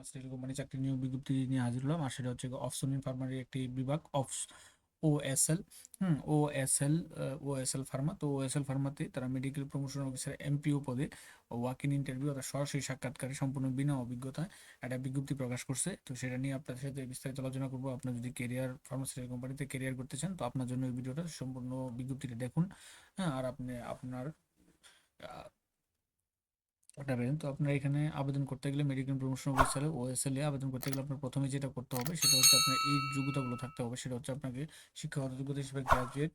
Pharmaceutical company চাকরি নিয়োগ বিজ্ঞপ্তি নিয়ে হাজির হলাম। আর সেটা হচ্ছে অফসনিন ফার্মারি একটি বিভাগ অফ ওএসএল হুম ওএসএল ওএসএল ফার্মা তো ওএসএল ফার্মাতে তারা মেডিকেল প্রমোশন অফিসার এমপিও পদে ওয়াক ইন ইন্টারভিউ অর্থাৎ সরাসরি সাক্ষাৎকারে সম্পূর্ণ বিনা অভিজ্ঞতায় একটা বিজ্ঞপ্তি প্রকাশ করছে। তো সেটা নিয়ে আপনাদের সাথে বিস্তারিত আলোচনা করব। আপনার যদি কেরিয়ার ফার্মাসিউটিক্যাল কোম্পানিতে কেরিয়ার করতে চান, তো আপনার জন্য এই ভিডিওটা সম্পূর্ণ বিজ্ঞপ্তিটা দেখুন। হ্যাঁ আর আপনি আপনার আহ, তো আপনার এখানে আবেদন করতে গেলে মেডিকেল প্রমোশন অফিসারে ওএসএল এ আবেদন করতে গেলে আপনার প্রথমে যেটা করতে হবে সেটা হচ্ছে আপনার এই যোগ্যতাগুলো থাকতে হবে। সেটা হচ্ছে আপনাকে শিক্ষাগত যোগ্যতা হিসেবে গ্রাজুয়েট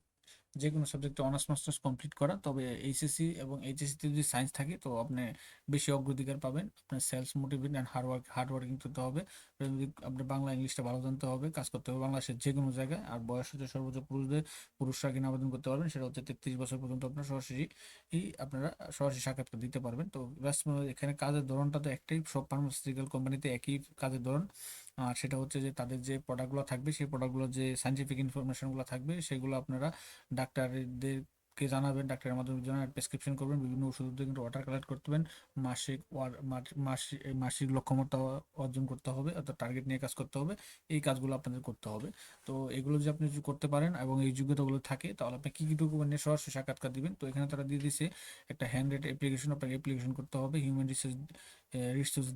যে কোনো সাবজেক্টে অনার্স মাস্টার্স কমপ্লিট করা। তবে এইচএসসি এবং এইচএসসিতে যদি সায়েন্স থাকে, তো আপনি বেশি অগ্রাধিকার পাবেন। আপনার sales motivate and hard work hard working করতে হবে। আপনার বাংলা, ইংলিশটা ভালো জানতে হবে, কাজ করতে হবে বাংলাদেশের যে কোনো জায়গায়, আর বয়স হচ্ছে সর্বোচ্চ পুরুষদের পুরুষরা কিনা আবেদন করতে পারবেন, সেটা হচ্ছে তেত্রিশ বছর পর্যন্ত আপনার সরাসরি আপনারা সরাসরি সাক্ষাৎকার দিতে পারবেন। তো এখানে কাজের ধরনটা তো একটাই, সব ফার্মাসিউটিক্যাল কোম্পানিতে একই কাজের ধরন। আর সেটা হচ্ছে যে তাদের যে প্রোডাক্টগুলো থাকবে, সেই প্রোডাক্টগুলো যে সাইন্টিফিক ইনফরমেশনগুলো থাকবে, সেগুলো আপনারা ডাক্তারদেরকে জানাবেন, ডাক্তারের মাধ্যমে জানাবেন প্রেসক্রিপশন করবেন, বিভিন্ন ওষুধ কিন্তু ওয়াটার কালেক্ট করবেন মাসিক ওয়ার- মাস- মাসিক মাসিক লক্ষ্যমাত্রা অর্জন করতে হবে, অর্থাৎ টার্গেট নিয়ে কাজ করতে হবে, এই কাজগুলো আপনাদের করতে হবে। তো এগুলো যদি আপনি করতে পারেন এবং এই যোগ্যতাগুলো থাকে, তাহলে আপনি কী কী ডকুমেন্ট নিয়ে সরাসরি সাক্ষাৎকার দিবেন? তো এখানে তারা দিয়ে দিচ্ছে একটা হ্যান্ড রেট অ্যাপ্লিকেশন আপনাকে অ্যাপ্লিকেশন করতে হবে হিউম্যান রিসোর্স রিসোর্স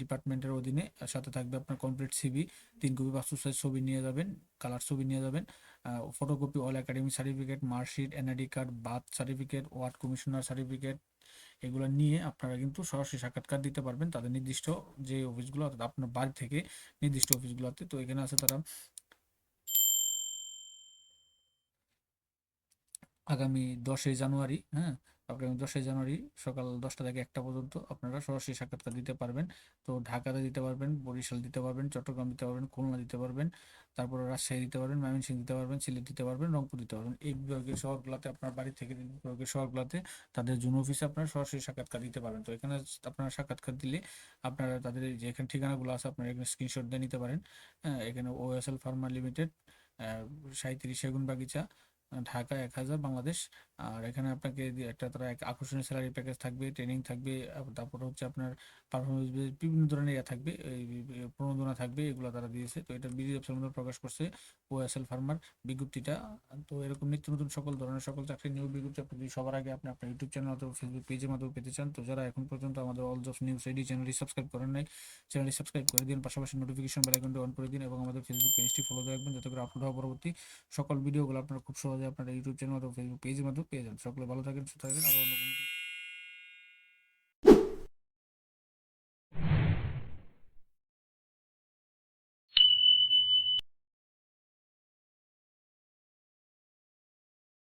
ডিপার্টমেন্টের অধীনে সাথে থাকবে আপনার কমপ্লিট সিবি তিন কপি পাসপোর্ট সাইজ ছবি নিয়ে যাবেন কালার ছবি নিয়ে যাবেন photocopy all academy certificate marksheet NID card birth certificate ward commissioner certificate এগুলো নিয়ে আপনারা কিন্তু সরাসরি সাক্ষাৎকার দিতে পারবেন। তাদের নির্দিষ্ট যে অফিসগুলো আপনার বাড়ি থেকে নির্দিষ্ট অফিসগুলোতে তো এখানে আছে তারা আগামী দশই জানুয়ারি হ্যাঁ? আগামী দশই জানুয়ারি সকাল দশটা থেকে একটা পর্যন্ত আপনারা সরাসরি সাক্ষাৎকার দিতে পারবেন। তো ঢাকাতে দিতে পারবেন, বরিশাল দিতে পারবেন, চট্টগ্রাম দিতে পারবেন, খুলনা দিতে পারবেন, তারপরে রাজশাহী দিতে পারবেন, ময়মনসিংহ দিতে পারবেন, সিলেট দিতে পারবেন, রংপুর দিতে পারবেন। এই বিভাগের শহরগুলোতে আপনার বাড়ি থেকে বিভাগের শহরগুলোতে তাদের জুন অফিসে আপনারা সরাসরি সাক্ষাৎকার দিতে পারবেন। তো এখানে আপনারা সাক্ষাৎকার দিলে আপনারা তাদের যে এখানে ঠিকানাগুলো আছে, আপনারা এখানে স্ক্রিনশট দিয়ে নিতে পারেন। হ্যাঁ এখানে ওএসএল ফার্মা লিমিটেড সাঁত্রিশ সেগুন বাগিচা ঢাকা এক হাজার, বাংলাদেশ। আর এখানে আপনাকে একটা তারা এক আকর্ষণীয় স্যালারি প্যাকেজ থাকবে ট্রেনিং থাকবে তারপর হচ্ছে আপনার পারফরমেন্স বিভিন্ন ধরনের ইয়ে থাকবে, এই প্রণোদনা থাকবে, এগুলো তারা দিয়েছে। তো এটা বিডি অফিসের মধ্যে প্রকাশ করছে ওএসএল ফার্মার বিজ্ঞপ্তিটা। তো এরকম নিত্য নতুন সকল ধরনের সকল চাকরি নিয়োগ বিজ্ঞপ্তি আপনি সবার আগে আপনি আপনার ইউটিউব চ্যানেল অথবা ফেসবুক পেজের মাধ্যমে পেতে চান, তো যারা এখন পর্যন্ত আমাদের অল জব নিউজ আইডি চ্যানেলটি সাবস্ক্রাইব করেন নাই চ্যানেলটি সাবস্ক্রাইব করে দিন, পাশাপাশি নোটিফিকেশন বেল আইকনটি অন করে দিন এবং আমাদের ফেসবুক পেজটি ফলো রাখবেন, যাতে করে আপলোড হওয়া পরবর্তী সকল ভিডিওগুলো আপনারা খুব সহজে আপনার ইউটিউব চ্যানেল অথবা ফেসবুক পেজের মাধ্যমে পেয়ে যান সকলে ভালো থাকেন, সুস্থ থাকেন, আবার